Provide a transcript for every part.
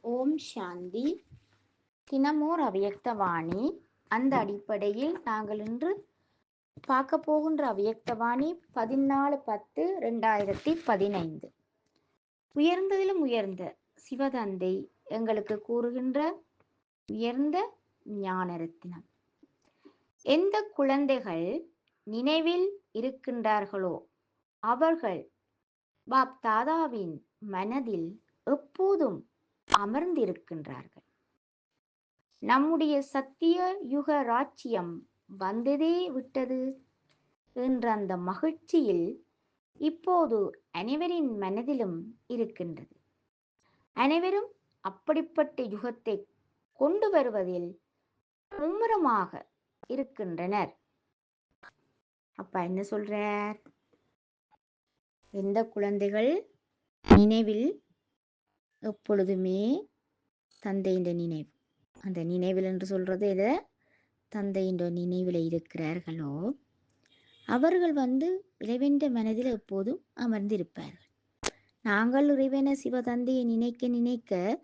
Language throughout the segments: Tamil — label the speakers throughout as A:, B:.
A: ஓம் சாந்தி. தினமோர் அவியக்தவாணி அந்த அடிப்படையில் நாங்கள் இன்று பார்க்க போகின்ற அவியக்தவாணி பதினாலு பத்து ரெண்டாயிரத்தி பதினைந்து. உயர்ந்ததிலும் உயர்ந்த சிவதந்தை எங்களுக்கு கூறுகின்ற உயர்ந்த ஞானரத்தினம். எந்த குழந்தைகள் நினைவில் இருக்கின்றார்களோ அவர்கள் பாப் தாதாவின் மனதில் எப்போதும் அமர்ந்திருக்கின்றார்கள். நம்முடைய சத்திய யுக ராச்சியம் வந்ததே விட்டது என்ற அந்த மகிழ்ச்சியில் இப்போது அனைவரின் மனதிலும் இருக்கின்றது. அனைவரும் அப்படிப்பட்ட யுகத்தை கொண்டு வருவதில் மும்முரமாக இருக்கின்றனர். அப்பா என்ன சொல்றார்? எந்த குழந்தைகள் நினைவில் எப்பொழுதுமே தந்தையின் நினைவு. அந்த நினைவில் என்று சொல்றது எதை? தந்தையின் நினைவில் இருக்கிறார்களோ அவர்கள் வந்து இறைவன்ற மனதில் எப்போதும் அமர்ந்திருப்பார்கள். நாங்கள் இறைவன சிவதந்தையை நினைக்க நினைக்க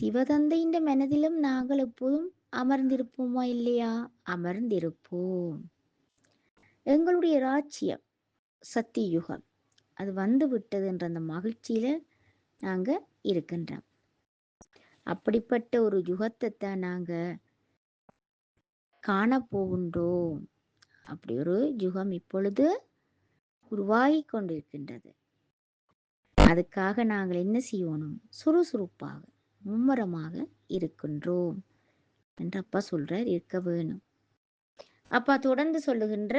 A: சிவதந்தையின் மனதிலும் நாங்கள் எப்போதும் அமர்ந்திருப்போமா இல்லையா? அமர்ந்திருப்போம். எங்களுடைய ராச்சியம் சத்தியுகம். அது வந்து விட்டது என்ற அந்த மகிழ்ச்சியில நாங்க இருக்கின்றோம். அப்படிப்பட்ட ஒரு யுகத்தை தான் நாங்க காண போகின்றோம். அப்படி ஒரு யுகம் இப்பொழுது உருவாகி கொண்டிருக்கின்றது. அதுக்காக நாங்கள் என்ன செய்யணும் சுறுசுறுப்பாக மும்முரமாக இருக்கின்றோம் என்று அப்பா சொல்றார் இருக்க வேணும். அப்பா தொடர்ந்து சொல்லுகின்ற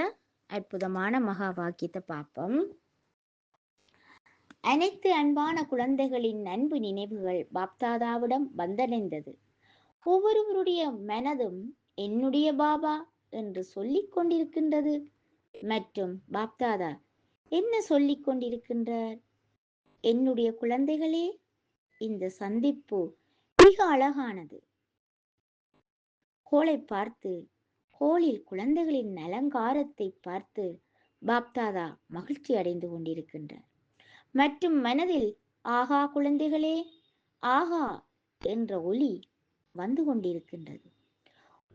A: அற்புதமான மகா வாக்கியத்தை பார்ப்போம். அனைத்து அன்பான குழந்தைகளின் அன்பு நினைவுகள் பாப்தாதாவிடம் வந்தடைந்தது. ஒவ்வொருவருடைய மனதும் என்னுடைய பாபா என்று சொல்லிக் கொண்டிருக்கின்றது. மற்றும் பாப்தாதா என்ன சொல்லிக் கொண்டிருக்கின்றார்? என்னுடைய குழந்தைகளே இந்த சந்திப்பு மிக அழகானது. கோளை பார்த்து கோளில் குழந்தைகளின் அலங்காரத்தை பார்த்து பாப்தாதா மகிழ்ச்சி அடைந்து கொண்டிருக்கின்றார். மற்றும் மனதில் ஆகா குழந்தைகளே ஆகா என்ற ஒளி வந்து கொண்டிருக்கின்றது.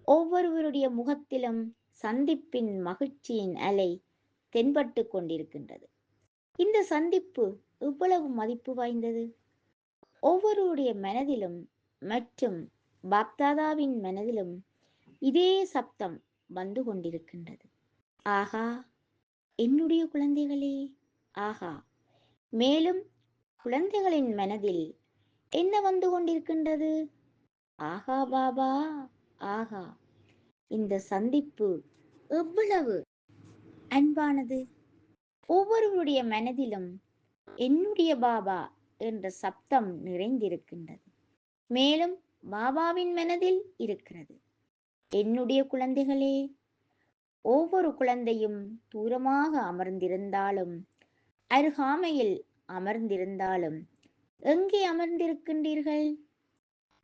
A: ஒவ்வொருவருடைய முகத்திலும் சந்திப்பின் மகிழ்ச்சியின் அலை தென்பட்டு கொண்டிருக்கின்றது. இந்த சந்திப்பு இவ்வளவு மதிப்பு வாய்ந்தது? ஒவ்வொருவருடைய மனதிலும் மற்றும் பாப்தாதாவின் மனதிலும் இதே சப்தம் வந்து கொண்டிருக்கின்றது. ஆகா என்னுடைய குழந்தைகளே ஆகா மேலும் குழந்தைகளின் மனதில் என்ன வந்து கொண்டிருக்கின்றது? ஆகா பாபா ஆகா இந்த சந்திப்பு எவ்வளவு அன்பானது. ஒவ்வொருவருடைய மனதிலும் என்னுடைய பாபா என்ற சப்தம் நிறைந்திருக்கின்றது. மேலும் பாபாவின் மனதில் இருக்கிறது. என்னுடைய குழந்தைகளே ஒவ்வொரு குழந்தையும் தூரமாக அமர்ந்திருந்தாலும் அருகாமையில் அமர்ந்திருந்தாலும் எங்கே அமர்ந்திருக்கின்றீர்கள்?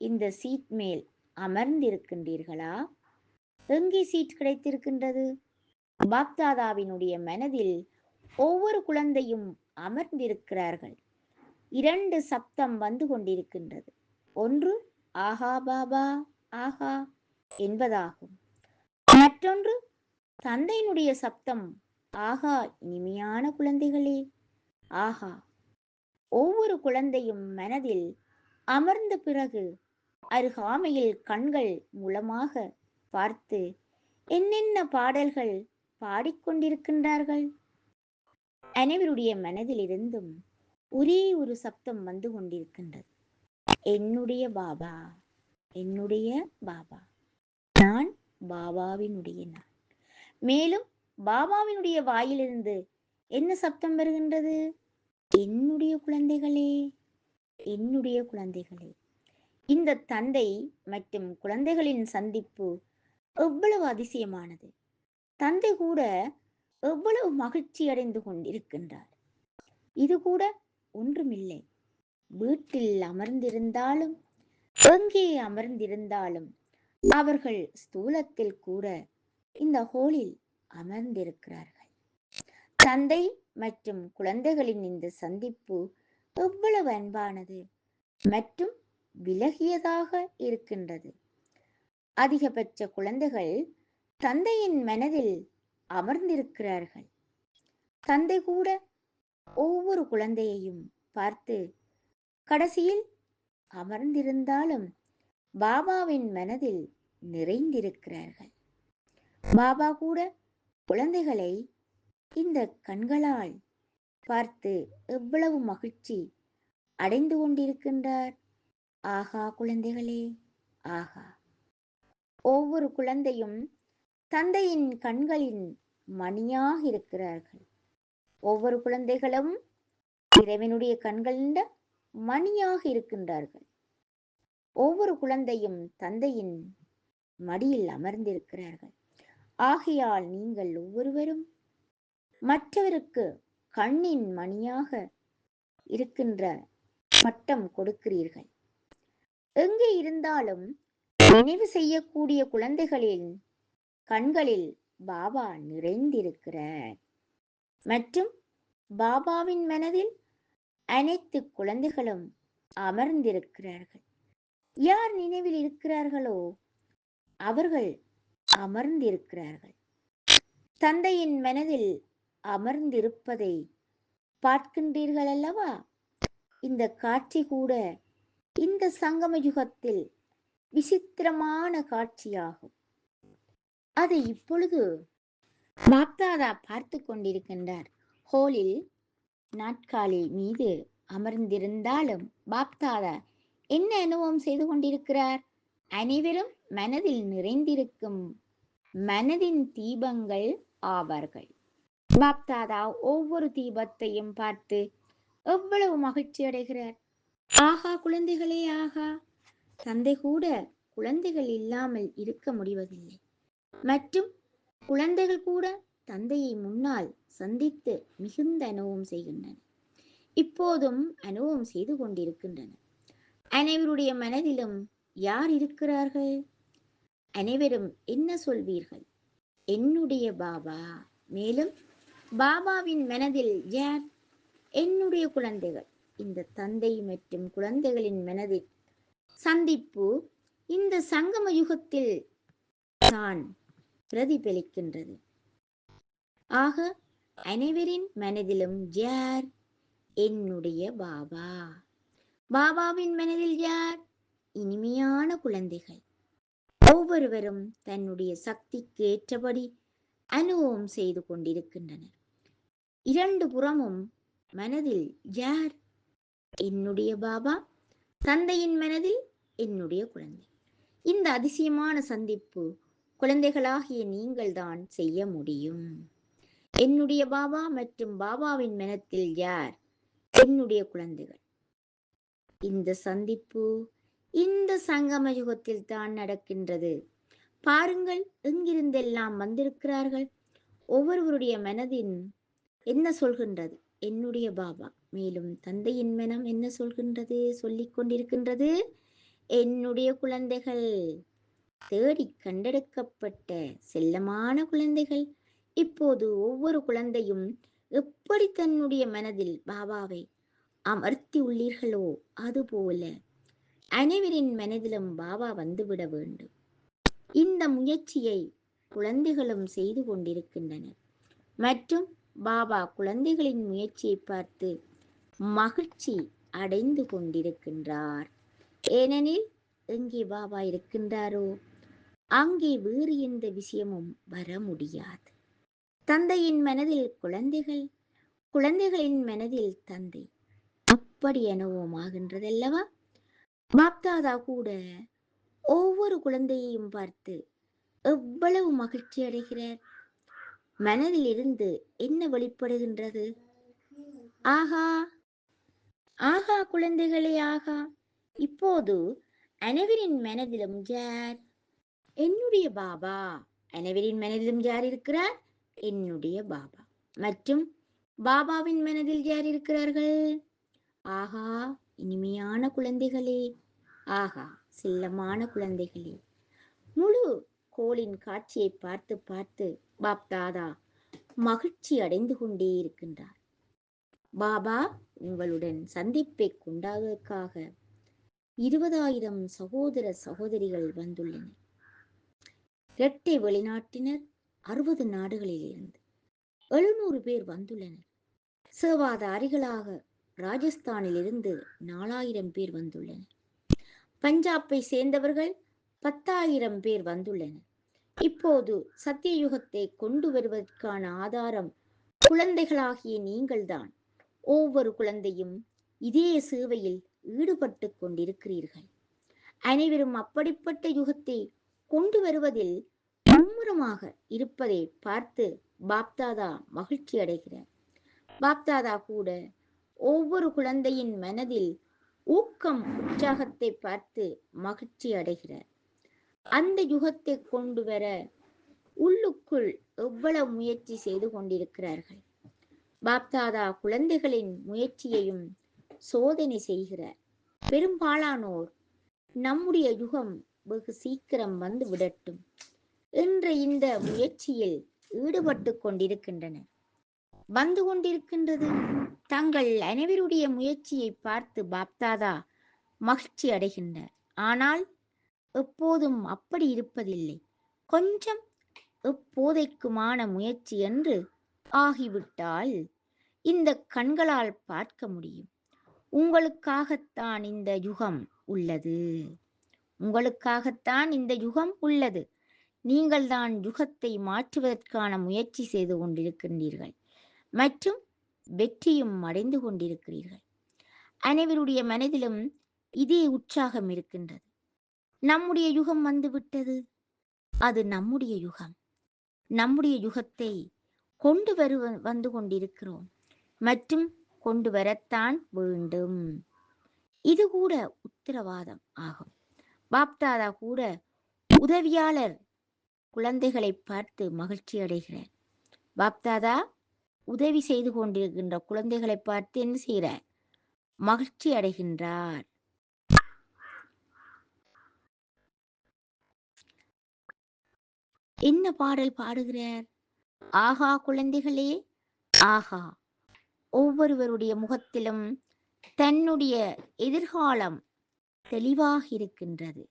A: இந்த சீட் மேல் அமர்ந்திருக்கின்றீர்களா? எங்கே சீட் கிடைத்திருக்கின்றது? பாப்தாதாவினுடைய மனதில் ஒவ்வொரு குழந்தையும் அமர்ந்திருக்கிறார்கள். இரண்டு சப்தம் வந்து கொண்டிருக்கின்றது. ஒன்று ஆஹா பாபா ஆஹா என்பதாகும். மற்றொன்று தந்தையினுடைய சப்தம் ஆகா இனிமையான குழந்தைகளே. ஆகா ஒவ்வொரு குழந்தையும் மனதில் அமர்ந்த பிறகு அருகாமையில் கண்கள் மூலமாக பார்த்து என்னென்ன பாடல்கள் பாடிக்கொண்டிருக்கின்றார்கள்? அனைவருடைய மனதிலிருந்தும் ஒரே ஒரு சப்தம் வந்து கொண்டிருக்கின்றது. என்னுடைய பாபா என்னுடைய பாபா. நான் பாபாவினுடைய நான். மேலும் பாபாவினுடைய வாயிலிருந்து என்ன சப்தம் வருகின்றது? என்னுடைய குழந்தைகளே என்னுடைய குழந்தைகளே. இந்த தந்தை மற்றும் குழந்தைகளின் சந்திப்பு எவ்வளவு அதிசயமானது. தந்தை கூட எவ்வளவு மகிழ்ச்சி அடைந்து கொண்டிருக்கின்றார். இது கூட ஒன்றுமில்லை. வீட்டில் அமர்ந்திருந்தாலும் எங்கே அமர்ந்திருந்தாலும் அவர்கள் ஸ்தூலத்தில் கூட இந்த ஹோலில் அமர்ந்திருக்கிறார்கள். தந்தை மற்றும் குழந்தைகளின் இந்த சந்திப்பு எவ்வளவு அன்பானது மற்றும் விலகியதாக இருக்கின்றது. அதிகபட்ச குழந்தைகள் தந்தையின் மனதில் அமர்ந்திருக்கிறார்கள். தந்தை கூட ஒவ்வொரு குழந்தையையும் பார்த்து கடைசியில் அமர்ந்திருந்தாலும் பாபாவின் மனதில் நிறைந்திருக்கிறார்கள். பாபா கூட குழந்தைகளை இந்த கண்களால் பார்த்து எவ்வளவு மகிழ்ச்சி அடைந்து கொண்டிருக்கின்றார்? ஆகா குழந்தைகளே ஆகா. ஒவ்வொரு குழந்தையும் தந்தையின் கண்களின் மணியாக இருக்கிறார்கள். ஒவ்வொரு குழந்தைகளும் இறைவனுடைய கண்களின் மணியாக இருக்கின்றார்கள். ஒவ்வொரு குழந்தையும் தந்தையின் மடியில் அமர்ந்திருக்கிறார்கள். ஆகையால் நீங்கள் ஒவ்வொருவரும் மற்றவருக்கு கண்ணின் மணியாக இருக்கின்ற பட்டம் கொடுக்கிறீர்கள். எங்கே இருந்தாலும் நினைவு செய்யக்கூடிய குழந்தைகளின் கண்களில் பாபா நிறைந்திருக்கிறார். மற்றும் பாபாவின் மனதில் அனைத்து குழந்தைகளும் அமர்ந்திருக்கிறார்கள். யார் நினைவில் இருக்கிறார்களோ அவர்கள் அமர்ந்திருக்கிறார்கள். தந்தையின் மனதில் அமர்ந்திருப்பதை பார்க்கின்றீர்கள் அல்லவா இந்த காட்சி கூட இந்த சங்கம யுகத்தில் விசித்திரமான காட்சியாகும். அதை இப்பொழுது பாப்தாதா பார்த்து கொண்டிருக்கின்றார். ஹோலில் நாட்காலி மீது அமர்ந்திருந்தாலும் பாப்தாதா என்ன அனுபவம் செய்து கொண்டிருக்கிறார்? அனைவரும் மனதில் நிறைந்திருக்கும் மனதின் தீபங்கள் ஆவார்கள். பாப்தாதா ஒவ்வொரு தீபத்தையும் பார்த்து எவ்வளவு மகிழ்ச்சி அடைகிறார். ஆகா குழந்தைகளே ஆகா. தந்தை கூட குழந்தைகள் இல்லாமல் இருக்க முடிவதில்லை. மற்றும் குழந்தைகள் கூட தந்தையை முன்னால் சந்தித்து மிகுந்த அனுபவம் செய்கின்றன. இப்போதும் அனுபவம் செய்து கொண்டிருக்கின்றன. அனைவருடைய மனதிலும் யார் இருக்கிறார்கள்? அனைவரும் என்ன சொல்வீர்கள்? என்னுடைய பாபா. மேலும் பாபாவின் மனதில் யார்? என்னுடைய குழந்தைகள். இந்த தந்தை மற்றும் குழந்தைகளின் மனதில் சந்திப்பு இந்த சங்கம யுகத்தில் தான் பிரதிபலிக்கின்றது. ஆக அனைவரின் மனதிலும் யார்? என்னுடைய பாபா. பாபாவின் மனதில் யார்? இனிமையான குழந்தைகள். ஒவ்வொருவரும் தன்னுடைய சக்திக்கு ஏற்றபடி அனுபவம் செய்து கொண்டிருக்கின்றனர். இரண்டு புறமும் மனதில் யார்? என்னுடைய பாபா தந்தையின் மனதில் என்னுடைய குழந்தை. இந்த அதிசயமான சந்திப்பு குழந்தைகளாகிய நீங்கள் தான் செய்ய முடியும். என்னுடைய பாபா மற்றும் பாபாவின் மனத்தில் யார்? என்னுடைய குழந்தைகள். இந்த சந்திப்பு இந்த சங்கம யுகத்தில் தான் நடக்கின்றது. பாருங்கள் எங்கிருந்தெல்லாம் வந்திருக்கிறார்கள்? ஒவ்வொருவருடைய மனதின் என்ன சொல்கின்றது? என்னுடைய பாபா. மேலும் தந்தையின் மனம் என்ன சொல்கின்றது? சொல்லிக் கொண்டிருக்கின்றது. என்னுடைய குழந்தைகள் தேடி கண்டெடுக்கப்பட்ட செல்லமான குழந்தைகள். இப்போது ஒவ்வொரு குழந்தையும் எப்படி தன்னுடைய மனதில் பாபாவை அமர்த்தி உள்ளீர்களோ அதுபோல அனைவரின் மனதிலும் பாபா வந்துவிட வேண்டும். இந்த முயற்சியை குழந்தைகளும் செய்து கொண்டிருக்கின்றனர். மற்றும் பாபா குழந்தைகளின் முயற்சியை பார்த்து மகிழ்ச்சி அடைந்து கொண்டிருக்கின்றார். ஏனெனில் எங்கே பாபா இருக்கின்றாரோ அங்கே வேறு எந்த விஷயமும் வர முடியாது. தந்தையின் மனதில் குழந்தைகள் குழந்தைகளின் மனதில் தந்தை அப்படி அனுபவமாகின்றதல்லவா? பாப்தாதா கூட ஒவ்வொரு குழந்தையையும் பார்த்து எவ்வளவு மகிழ்ச்சி அடைகிறார்? மனதில் இருந்து என்ன வெளிப்படுகின்றது? ஆகா ஆகா குழந்தைகளே ஆகா இப்போது அனைவரின் மனதிலும் ஜார் என்னுடைய பாபா. அனைவரின் மனதிலும் யார் இருக்கிறார்? என்னுடைய பாபா. மற்றும் பாபாவின் மனதில் யார் இருக்கிறார்கள்? ஆகா இனிமையான குழந்தைகளே! ஆகா செல்லமான குழந்தைகளே. முழு கோளின் காட்சியை பார்த்து பார்த்து பாப் தாதா மகிழ்ச்சி அடைந்து கொண்டே இருக்கின்றார். பாபா உங்களுடன் சந்திப்பை கொண்டாடுவதற்காக இருபதாயிரம் சகோதர சகோதரிகள் வந்துள்ளனர் இரட்டை வெளிநாட்டினர் அறுபது நாடுகளில் இருந்து எழுநூறு பேர் வந்துள்ளனர். சேவாதாரிகளாக ராஜஸ்தானில் இருந்து நாலாயிரம் பேர் வந்துள்ளனர். பஞ்சாப்பை சேர்ந்தவர்கள் பத்தாயிரம் பேர் வந்துள்ளனர். இப்போது சத்தியயுகத்தை கொண்டு வருவதற்கான ஆதாரம் குழந்தைகளாகிய நீங்கள்தான். ஒவ்வொரு குழந்தையும் இதே சேவையில் ஈடுபட்டு கொண்டிருக்கிறீர்கள். அனைவரும் அப்படிப்பட்ட யுகத்தை கொண்டு வருவதில் மும்முரமாக இருப்பதை பார்த்து பாப்தாதா மகிழ்ச்சி அடைகிறார் பாப்தாதா கூட ஒவ்வொரு குழந்தையின் மனதில் ஊக்கம் உற்சாகத்தை பார்த்து மகிழ்ச்சி அடைகிறார். அந்த யுகத்தை கொண்டு வர உள்ளுக்குள் எவ்வளவு முயற்சி செய்து கொண்டிருக்கிறார்கள்? பாப்தாதா குழந்தைகளின் முயற்சியையும் சோதனை செய்கிறார். பெரும்பாலானோர் நம்முடைய யுகம் வெகு சீக்கிரம் வந்து விடட்டும் என்ற இந்த முயற்சியில் ஈடுபட்டு கொண்டிருக்கின்றனர். வந்து கொண்டிருக்கின்றது. தங்கள் அனைவருடைய முயற்சியை பார்த்து பாப்தாதா மகிழ்ச்சி அடைகின்றார். ஆனால் எப்போதும் அப்படி இருப்பதில்லை. கொஞ்சம் எப்போதைக்குமான முயற்சி என்று ஆகிவிட்டால் இந்த கண்களால் பார்க்க முடியும். உங்களுக்காகத்தான் இந்த யுகம் உள்ளது. உங்களுக்காகத்தான் இந்த யுகம் உள்ளது. நீங்கள் தான் யுகத்தை மாற்றுவதற்கான முயற்சி செய்து கொண்டிருக்கின்றீர்கள். மற்றும் வெற்றியும் அடைந்து கொண்டிருக்கிறீர்கள். அனைவருடைய மனதிலும் இதே உற்சாகம் இருக்கின்றது. நம்முடைய யுகம் வந்துவிட்டது அது நம்முடைய யுகம். நம்முடைய யுகத்தை கொண்டு வரு வந்து கொண்டிருக்கிறோம். மற்றும் கொண்டு வரத்தான் வேண்டும். இது கூட உத்தரவாதம் ஆகும். பாப்தாதா கூட உதவியாளர் குழந்தைகளை பார்த்து மகிழ்ச்சி அடைகிறார் பாப்தாதா உதவி செய்து கொண்டிருக்கின்ற குழந்தைகளை பார்த்து என்ன செய்கிறார்? மகிழ்ச்சி அடைகின்றார். என்ன பாடல் பாடுகிறார்? ஆகா குழந்தைகளே! ஆகா ஒவ்வொருவருடைய முகத்திலும் தன்னுடைய எதிர்காலம் தெளிவாக இருக்கின்றது.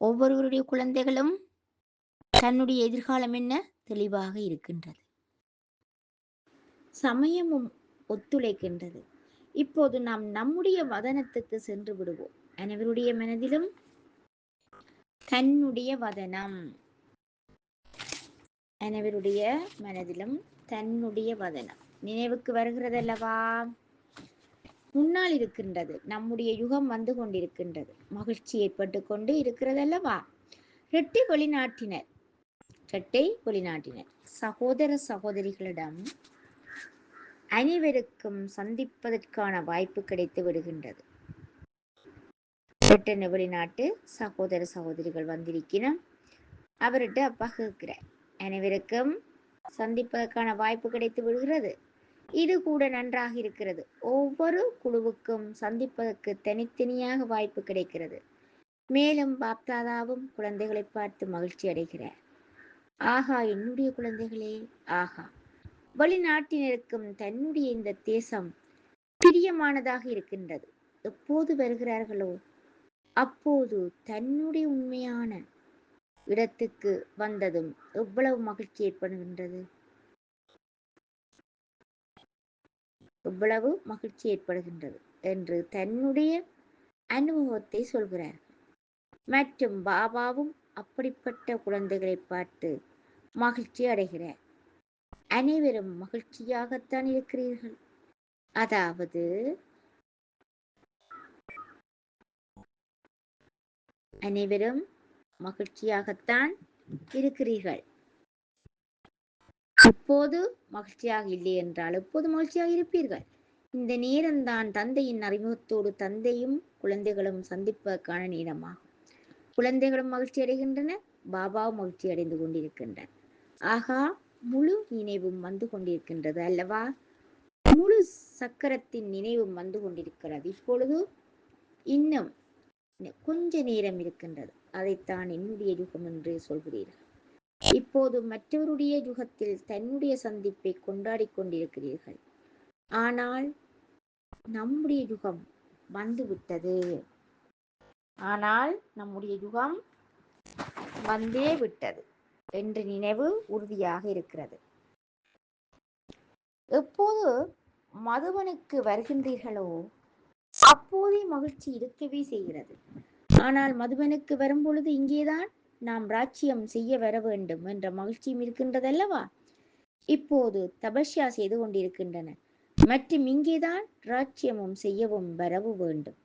A: ஒவ்வொருவருடைய குழந்தைகளும் தன்னுடைய எதிர்காலம் என்ன? தெளிவாக இருக்கின்றது. சமயமும் ஒத்துழைக்கின்றது. இப்போது நாம் நம்முடைய வதனத்துக்கு சென்று விடுவோம். அனைவருடைய மனதிலும் தன்னுடைய வதனம். அனைவருடைய மனதிலும் தன்னுடைய வதனம். நினைவுக்கு வருகிறதல்லவா? முன்னால் இருக்கின்றது. நம்முடைய யுகம் வந்து கொண்டிருக்கின்றது. மகிழ்ச்சி ஏற்பட்டு கொண்டு இருக்கிறதல்லவா? ரெட்டி வெளிநாட்டினர். இரட்டை வெளிநாட்டினர். சகோதர சகோதரிகளிடம் அனைவருக்கும் சந்திப்பதற்கான வாய்ப்பு கிடைத்து விடுகின்றது. பிரிட்டன் வெளிநாட்டு சகோதர சகோதரிகள் வந்திருக்கிறோம் அவர்கிட்ட அப்பா கேட்கிறார். அனைவருக்கும் சந்திப்பதற்கான வாய்ப்பு கிடைத்து விடுகிறது. இது கூட நன்றாக இருக்கிறது. ஒவ்வொரு குழுவுக்கும் சந்திப்பதற்கு தனித்தனியாக வாய்ப்பு கிடைக்கிறது. மேலும் பாப்தாதாவும் குழந்தைகளை பார்த்து மகிழ்ச்சி அடைகிறார். ஆகா என்னுடைய குழந்தைகளே ஆகா வெளிநாட்டினருக்கும் தன்னுடைய இந்த தேசம் பிரியமானதாக இருக்கின்றது. எப்போது வருகிறார்களோ அப்போது தன்னுடைய உண்மையான இடத்துக்கு வந்ததும் எவ்வளவு மகிழ்ச்சி ஏற்படுகின்றது. எவ்வளவு மகிழ்ச்சி ஏற்படுகின்றது என்று தன்னுடைய அனுபவத்தை சொல்கிறார் மற்றும் பாபாவும் அப்படிப்பட்ட குழந்தைகளை பார்த்து மகிழ்ச்சி அடைகிறேன். அனைவரும் மகிழ்ச்சியாகத்தான் இருக்கிறீர்கள். அதாவது அனைவரும் மகிழ்ச்சியாகத்தான் இருக்கிறீர்கள். இப்போது மகிழ்ச்சியாக இல்லை என்றால் எப்போது மகிழ்ச்சியாக இருப்பீர்கள். இந்த நேரம்தான் தந்தையின் அறிமுகத்தோடு தந்தையும் குழந்தைகளும் சந்திப்பதற்கான நேரமாகும். குழந்தைகளும் மகிழ்ச்சி அடைகின்றன பாபாவும் மகிழ்ச்சி அடைந்து கொண்டிருக்கின்றனர். ஆகா முழு நினைவும் வந்து கொண்டிருக்கின்றது அல்லவா? முழு சக்கரத்தின் நினைவும் வந்து கொண்டிருக்கிறது. இப்பொழுது இன்னும் கொஞ்ச நேரம் இருக்கின்றது. அதைத்தான் என்னுடைய யுகம் என்று சொல்கிறீர்கள். இப்போது மற்றவருடைய யுகத்தில் தன்னுடைய சந்திப்பை கொண்டாடி கொண்டிருக்கிறீர்கள். ஆனால் நம்முடைய யுகம் வந்துவிட்டது ஆனால் நம்முடைய யுகம் வந்தே விட்டது. என்ற நினைவு உறுதியாக இருக்கிறது. எப்போது மதுவனுக்கு வருகின்றீர்களோ அப்போதே மகிழ்ச்சி இருக்கவே செய்கிறது. ஆனால் மதுவனுக்கு வரும்பொழுது இங்கேதான் நாம் ராஜ்யம் செய்ய வர வேண்டும் என்ற மகிழ்ச்சியும் இருக்கின்றதல்லவா? இப்போது தபஸ்யா செய்து கொண்டிருக்கின்றன. மற்றும் இங்கேதான் ராஜ்யமும் செய்யவும் வரவு வேண்டும்.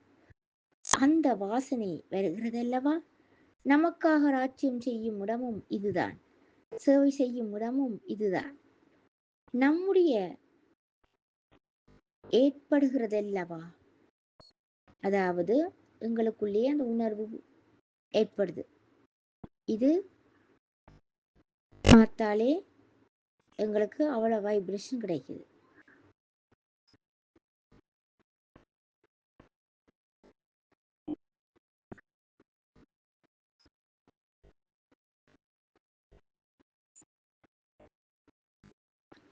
A: அந்த வாசனை வருகிறதல்லவா? நமக்காக ராஜ்யம் செய்யும் இடமும் இதுதான். சேவை செய்யும் இடமும் இதுதான். நம்முடைய ஏற்படுகிறதல்லவா? அதாவது எங்களுக்குள்ளேயே அந்த உணர்வு ஏற்படுது. இது பார்த்தாலே எங்களுக்கு அவ்வளோ வைப்ரேஷன் கிடைக்குது.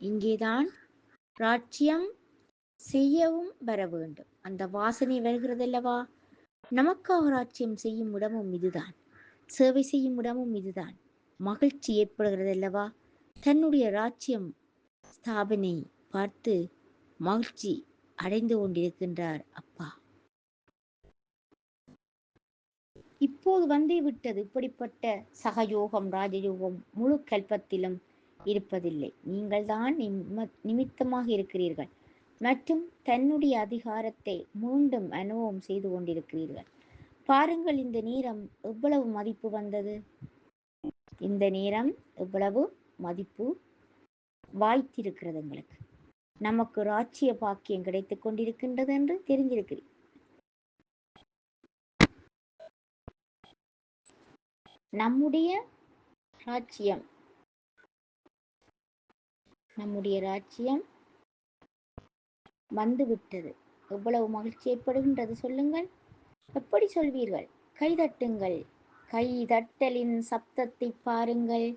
A: இங்கேதான் ராஜ்யம் செய்யவும் வர வேண்டும். அந்த வாசனை வருகிறதல்லவா? நமக்காக ராட்சியம் செய்யும் இடமும் இதுதான். சேவை செய்யும் இடமும் இதுதான். மகிழ்ச்சி ஏற்படுகிறதல்லவா? தன்னுடைய ராஜ்யம் ஸ்தாபனை பார்த்து மகிழ்ச்சி அடைந்து கொண்டிருக்கின்றார் அப்பா. இப்போது வந்தே விட்டது இப்படிப்பட்ட சகயோகம் ராஜயோகம் முழு கல்பத்திலும் இருப்பதில்லை. நீங்கள்தான் நிம்ம நிமித்தமாக இருக்கிறீர்கள். மற்றும் தன்னுடைய அதிகாரத்தை மீண்டும் அனுபவம் செய்து கொண்டிருக்கிறீர்கள். பாருங்கள் இந்த நேரம் எவ்வளவு மதிப்பு வந்தது? இந்த நேரம் எவ்வளவு மதிப்பு வாய்த்திருக்கிறது எங்களுக்கு? நமக்கு ராஜ்ய பாக்கியம் கிடைத்துக் கொண்டிருக்கின்றது என்று தெரிஞ்சிருக்கிறீர்கள் நம்முடைய ராஜ்யம் நம்முடைய ராஜ்யம் வந்துவிட்டது. எவ்வளவு மகிழ்ச்சி ஏற்படுகின்றது சொல்லுங்கள். எப்படி சொல்வீர்கள்? கைதட்டுங்கள் கைதட்டலின் சப்தத்தை பாருங்கள்.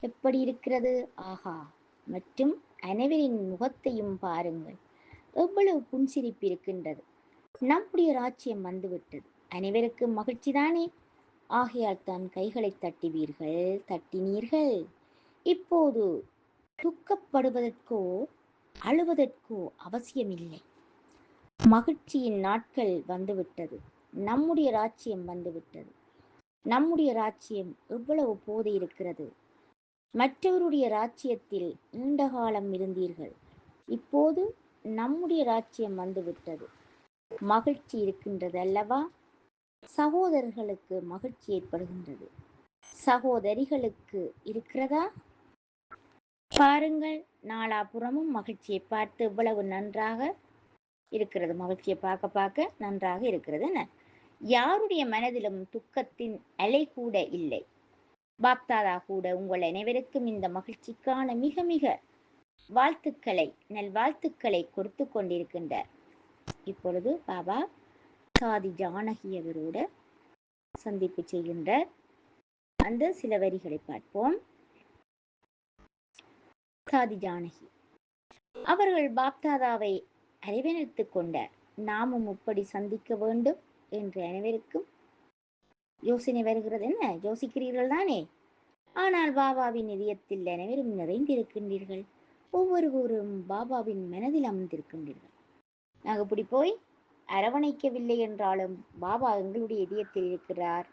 A: எப்படி இருக்கிறது? ஆஹா. மற்றும் அனைவரின் முகத்தையும் பாருங்கள். எவ்வளவு புன்சிரிப்பு இருக்கின்றது. நம்முடைய ராஜ்யம் வந்துவிட்டது. அனைவருக்கும் மகிழ்ச்சி தானே? ஆகையால் தான் கைகளை தட்டுவீர்கள். தட்டினீர்கள். இப்போது துக்கப்படுவதற்கோ அழுவதற்கோ அவசியமில்லை. மகிழ்ச்சியின் நாட்கள் வந்துவிட்டது. நம்முடைய ராஜ்யம் வந்துவிட்டது. நம்முடைய ராஜ்யம் எவ்வளவு போதை இருக்கிறது? மற்றவருடைய ராஜ்யத்தில் நீண்ட காலம் இருந்தீர்கள். இப்போது நம்முடைய ராஜ்யம் வந்துவிட்டது. மகிழ்ச்சி இருக்கின்றது அல்லவா? சகோதரர்களுக்கு மகிழ்ச்சி ஏற்படுகின்றது. சகோதரிகளுக்கு இருக்கிறதா? பாருங்கள் நாலாபுறமும் மகிழ்ச்சியை பார்த்து இவ்வளவு நன்றாக இருக்கிறது. மகிழ்ச்சியை பார்க்க பார்க்க நன்றாக இருக்கிறது யாருடைய மனதிலும் துக்கத்தின் அலை கூட இல்லை. பாப்தாதா கூட உங்கள் அனைவருக்கும் இந்த மகிழ்ச்சிக்கான மிக மிக வாழ்த்துக்களை நல்வாழ்த்துக்களை கொடுத்து கொண்டிருக்கின்றார். இப்பொழுது பாபா சாதி ஜானகி அவரோட சந்திப்பு செய்கின்றார். அந்த சில வரிகளை பார்ப்போம். பாக்தாதி ஜானகி. அவர்கள் பாப்தாதாவை அறிவெடுத்துக் கொண்ட நாமும் இப்படி சந்திக்க வேண்டும் என்று அனைவருக்கும் யோசனை வருகிறது என்ன? யோசிக்கிறீர்கள் தானே? ஆனால் பாபாவின் இதயத்தில் அனைவரும் நிறைந்திருக்கின்றீர்கள். ஒவ்வொருவரும் பாபாவின் மனதில் அமர்ந்திருக்கின்றீர்கள். நாங்கள் இப்படி போய் அரவணைக்கவில்லை என்றாலும் பாபா எங்களுடைய இதயத்தில் இருக்கிறார்.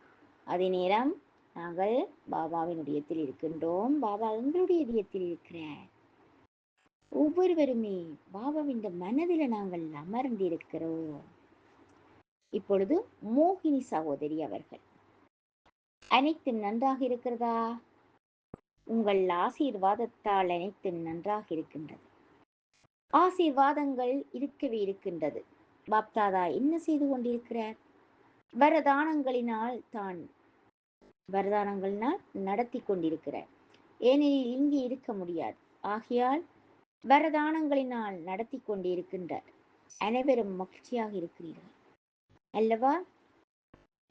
A: அதே நேரம் நாங்கள் பாபாவின் இதயத்தில் இருக்கின்றோம். பாபா எங்களுடைய இதயத்தில் இருக்கிறார். ஒவ்வொருவருமே பாபாவின் மனதில் நாங்கள் அமர்ந்திருக்கிறோம். இப்பொழுது மோகினி சகோதரி அவர்கள். அனைத்தும் நன்றாக இருக்கிறதா? உங்கள் ஆசீர்வாதத்தால் அனைத்தும் நன்றாக இருக்கின்றது. ஆசீர்வாதங்கள் இருக்கவே இருக்கின்றது. பாப்தாதா என்ன செய்து கொண்டிருக்கிறார்? வரதானங்களினால் தான் வரதானங்களினால் நடத்தி கொண்டிருக்கிறார். ஏனெனில் இங்கே இருக்க முடியாது. ஆகையால் வரதானங்களினால் நடத்தி கொண்டிருக்கின்றார். அனைவரும் மகிழ்ச்சியாக இருக்கிறீர்கள். அல்லவா?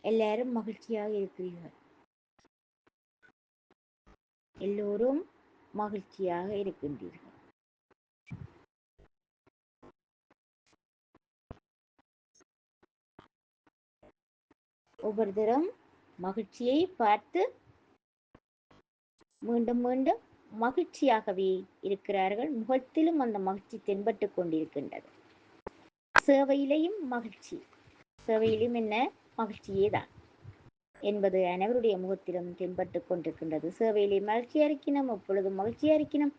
A: எல்லாரும் மகிழ்ச்சியாக இருக்கிறீர்கள். எல்லோரும் மகிழ்ச்சியாக இருக்கின்றீர்கள். ஒவ்வொரு தரம் மகிழ்ச்சியை பார்த்து மீண்டும் மீண்டும் மகிழ்ச்சியாகவே இருக்கிறார்கள். முகத்திலும் அந்த மகிழ்ச்சி தென்பட்டு கொண்டிருக்கின்றது. சேவையிலையும் மகிழ்ச்சி. சேவையிலும் என்ன? மகிழ்ச்சியே தான் என்பது அனைவருடைய முகத்திலும் தென்பட்டு கொண்டிருக்கின்றது. சேவையிலே மகிழ்ச்சியா இருக்கணும் எப்பொழுதும் மகிழ்ச்சியா இருக்கணும்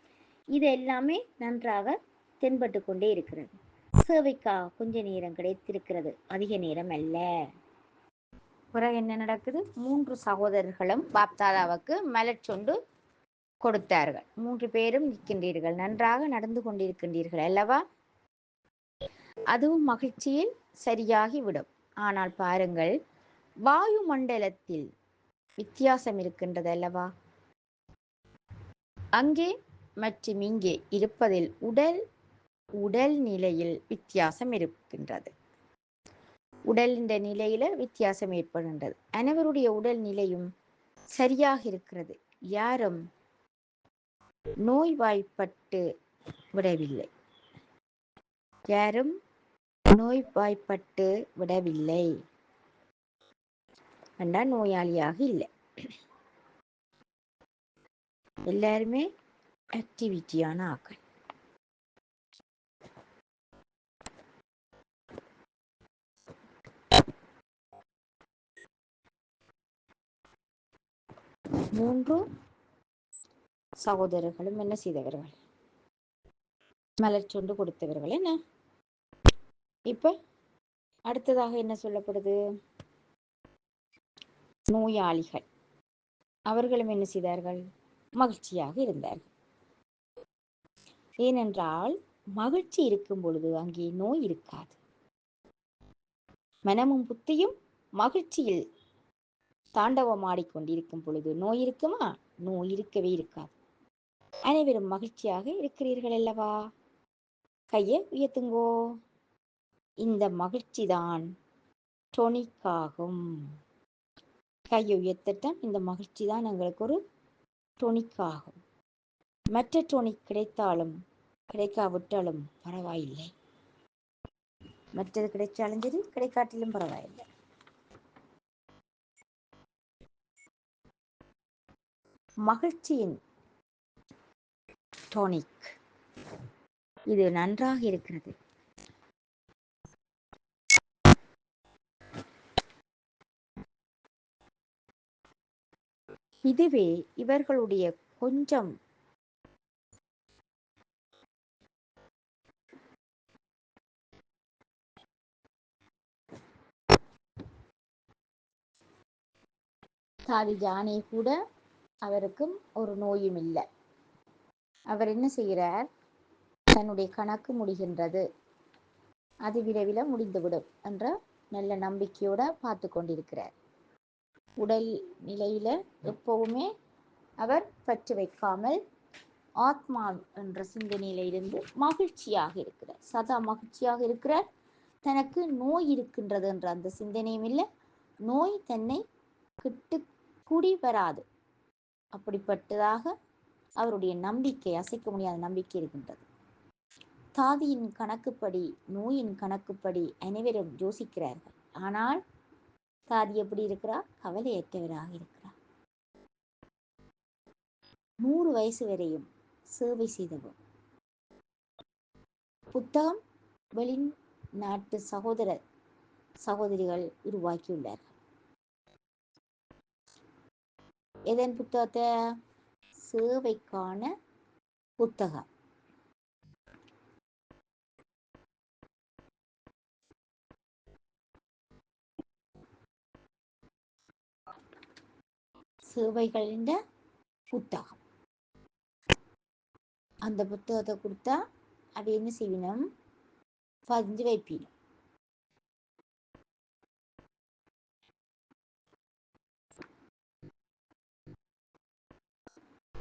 A: இது எல்லாமே நன்றாக தென்பட்டு கொண்டே இருக்கிறது. சேவைக்கா கொஞ்ச நேரம் கிடைத்திருக்கிறது. அதிக நேரம் அல்ல. பிறகு என்ன நடக்குது? மூன்று சகோதரர்களும் பாப்தாதாவுக்கு மலர்ச்சொண்டு கொடுத்தார்கள். மூன்று பேரும் நிற்கின்றீர்கள். நன்றாக நடந்து கொண்டிருக்கின்றீர்கள் அல்லவா? அதுவும் மகிழ்ச்சியில் சரியாகி விடும் ஆனால் பாருங்கள் வாயு மண்டலத்தில் வித்தியாசம் இருக்கின்றது அல்லவா? அங்கே மற்றும் இங்கே இருப்பதில் உடல் உடல் நிலையில் வித்தியாசம் இருக்கின்றது. உடலின் நிலையில வித்தியாசம் ஏற்படுகின்றது. அனைவருடைய உடல் நிலையும் சரியாக இருக்கிறது. யாரும் நோய்வாய்ப்பட்டு விடவில்லை. யாரும் நோய்வாய்ப்பட்டு விடவில்லை. என்றால் நோயாளியாக இல்லை. எல்லாருமே ஆக்டிவிட்டியான ஆக்கள். மூன்று சகோதரர்களும் என்ன செய்தவர்கள்? மலர் சொண்டு கொடுத்தவர்கள் என்ன? இப்ப அடுத்ததாக என்ன சொல்லப்படுது? நோயாளிகள். அவர்களும் என்ன செய்தார்கள்? மகிழ்ச்சியாக இருந்தார்கள். ஏனென்றால் மகிழ்ச்சி இருக்கும் பொழுது அங்கே நோய் இருக்காது. மனமும் புத்தியும் மகிழ்ச்சியில் தாண்டவம் ஆடிக்கொண்டிருக்கும் பொழுது நோய் இருக்குமா? நோய் இருக்கவே இருக்காது. அனைவரும் மகிழ்ச்சியாக இருக்கிறீர்கள் அல்லவா? கையை உயர்த்துங்கோ. இந்த மகிழ்ச்சி தான் டொனிக்காகும். கையை உயர்த்தட்டும். இந்த மகிழ்ச்சி தான் எங்களுக்கு ஒரு டொனிக்காகும். மற்ற டொனிக் கிடைத்தாலும் கிடைக்காவிட்டாலும் பரவாயில்லை. மற்றது கிடைச்சாலும் சரி கிடைக்காட்டிலும் பரவாயில்லை. மகிழ்ச்சியின் டானிக் இது நன்றாக இருக்கிறது. இதுவே இவர்களுடைய கொஞ்சம் சாதி ஜானே கூட அவருக்கும் ஒரு நோயும் இல்லை அவர் என்ன செய்கிறார்? தன்னுடைய கணக்கு முடிகின்றது. அது விரைவில் முடிந்துவிடும் என்ற நல்ல நம்பிக்கையோட பார்த்து கொண்டிருக்கிறார். உடல் நிலையில எப்பவுமே அவர் பற்று வைக்காமல் ஆத்மா என்ற சிந்தனையில இருந்து மகிழ்ச்சியாக இருக்கிறார். சதா மகிழ்ச்சியாக இருக்கிறார். தனக்கு நோய் இருக்கின்றது என்ற அந்த சிந்தனையும் இல்லை. நோய் தன்னை கிட்டு குடி வராது. அப்படிப்பட்டதாக அவருடைய நம்பிக்கை அசைக்க முடியாத நம்பிக்கை இருக்கின்றது. தாதியின் கணக்குப்படி நோயின் கணக்குப்படி அனைவரும் யோசிக்கிறார்கள். ஆனால் தாதி எப்படி இருக்கிறார்? கவலையற்றவராக இருக்கிறார். நூறு வயசு வரையும் சேவை செய்தவர். புத்தகம் வெளிநாட்டு சகோதரர் சகோதரிகள் உருவாக்கியுள்ளார்கள். எதன் புத்தகத்தை? சேவைக்கான புத்தகம். சேவைகளின் புத்தகம். அந்த புத்தகத்தை கொடுத்தா அது என்ன செய்வினம் பதிஞ்சு வைப்பினும்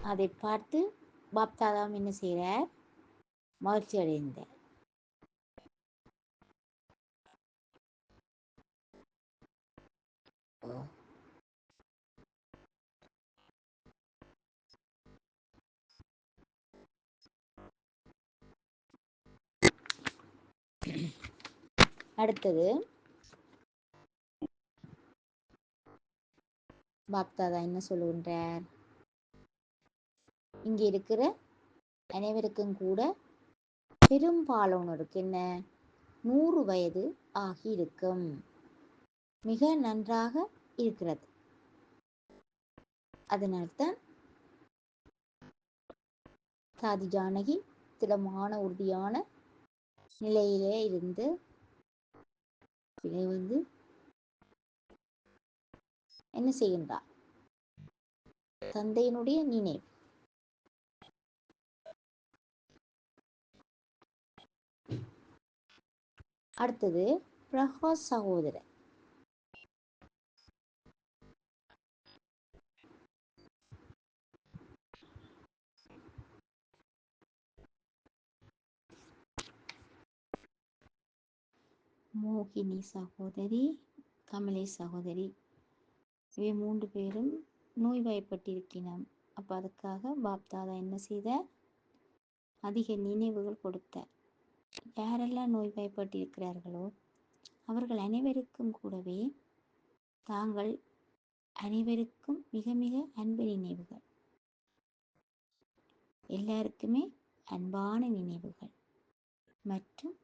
A: அதை பார்த்து பாப்தாதாம் என்ன செய்கிறார்? மகிழ்ச்சி அடைந்தார். அடுத்தது பாப்தாதா என்ன சொல்லுகின்றார்? இங்கே இருக்கிற அனைவருக்கும் கூட பெரும்பாலானோருக்கு என்ன? நூறு வயது ஆகியிருக்கும். மிக நன்றாக இருக்கிறது. அதனால்தான் சாதி ஜானகி திடமான உறுதியான நிலையிலே இருந்து வந்து என்ன செய்கின்றார்? தந்தையினுடைய நினைவு. அடுத்தது பிரகாஷ் சகோதரர். மோகினி சகோதரி கமலேஷ் சகோதரி. இவை மூன்று பேரும் நோய்வாய்ப்பட்டிருக்கினோம். அப்போ அதுக்காக பாப்தாதா என்ன செய்த? அதிக நினைவுகள் கொடுத்த. யாரெல்லாம் நோய்வாய்ப்பட்டிருக்கிறார்களோ அவர்கள் அனைவருக்கும் கூடவே தாங்கள் அனைவருக்கும் மிக மிக அன்பு நினைவுகள். எல்லாருக்குமே அன்பான நினைவுகள். மற்றும்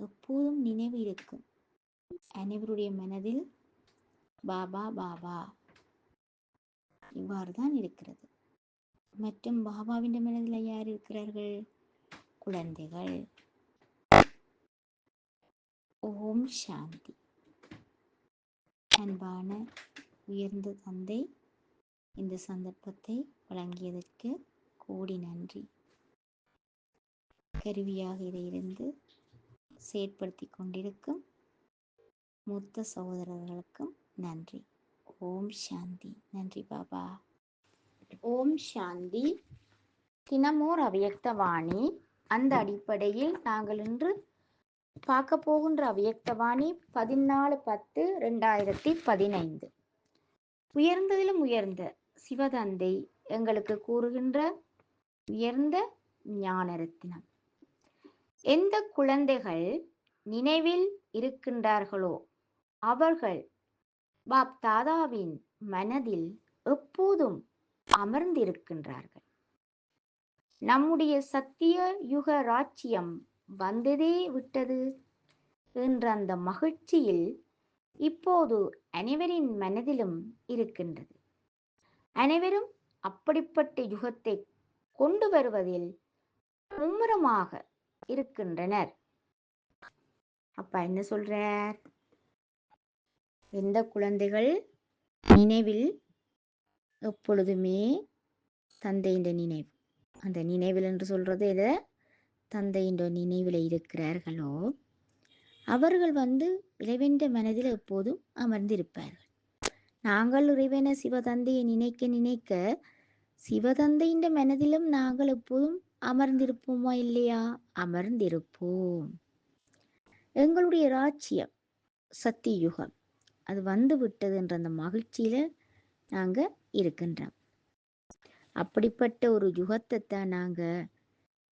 A: எப்போதும் நினைவு இருக்கும். அனைவருடைய மனதில் பாபா பாபா. இவ்வாறு தான் இருக்கிறது. மற்றும் பாபாவின் மனதில் யார் இருக்கிறார்கள்? குழந்தைகள். ஓம் சாந்தி. அன்பான உயர்ந்த தந்தை இந்த சந்தர்ப்பத்தை வழங்கியதற்கு கோடி நன்றி. கருவியாக இதை இருந்து செயற்படுத்தி கொண்டிருக்கும் மூத்த சகோதரர்களுக்கும் நன்றி. ஓம் சாந்தி. நன்றி பாபா. ஓம் சாந்தி. தினமோர் அவ்யக்த வாணி அந்த அடிப்படையில் நாங்கள் இன்று பார்க்க போகின்ற அவ்வியக்தவாணி பதினாலு பத்து ரெண்டாயிரத்தி பதினைந்து. உயர்ந்ததிலும் உயர்ந்த சிவதந்தை எங்களுக்கு கூறுகின்ற உயர்ந்த ஞானரத்தினம். எந்த குழந்தைகள் நினைவில் இருக்கின்றார்களோ அவர்கள் பாப் தாதாவின் மனதில் எப்போதும் அமர்ந்திருக்கின்றார்கள். நம்முடைய சத்திய யுக ராச்சியம் வந்ததே விட்டது என்ற அந்த மகிழ்ச்சியில் இப்போது அனைவரின் மனதிலும் இருக்கின்றது. அனைவரும் அப்படிப்பட்ட யுகத்தை கொண்டு வருவதில் மும்முரமாக இருக்கின்றனர். அப்பா என்ன சொல்றார்? எந்த குழந்தைகள் நினைவில் எப்பொழுதுமே தந்தையின் நினைவு. அந்த நினைவில் என்று சொல்றது எதை? தந்தையின் நினைவில் இருக்கிறார்களோ அவர்கள் வந்து இறைவன்ற மனதில் எப்போதும் அமர்ந்திருப்பார்கள். நாங்கள் இறைவன சிவதந்தையை நினைக்க நினைக்க சிவதந்தையின் மனதிலும் நாங்கள் எப்போதும் அமர்ந்திருப்போமா இல்லையா? அமர்ந்திருப்போம். எங்களுடைய ராஜ்யம் சத்தியுகம் அது வந்து விட்டதுன்ற அந்த மகிழ்ச்சியில நாங்கள் இருக்கின்றோம். அப்படிப்பட்ட ஒரு யுகத்தை தான் நாங்கள்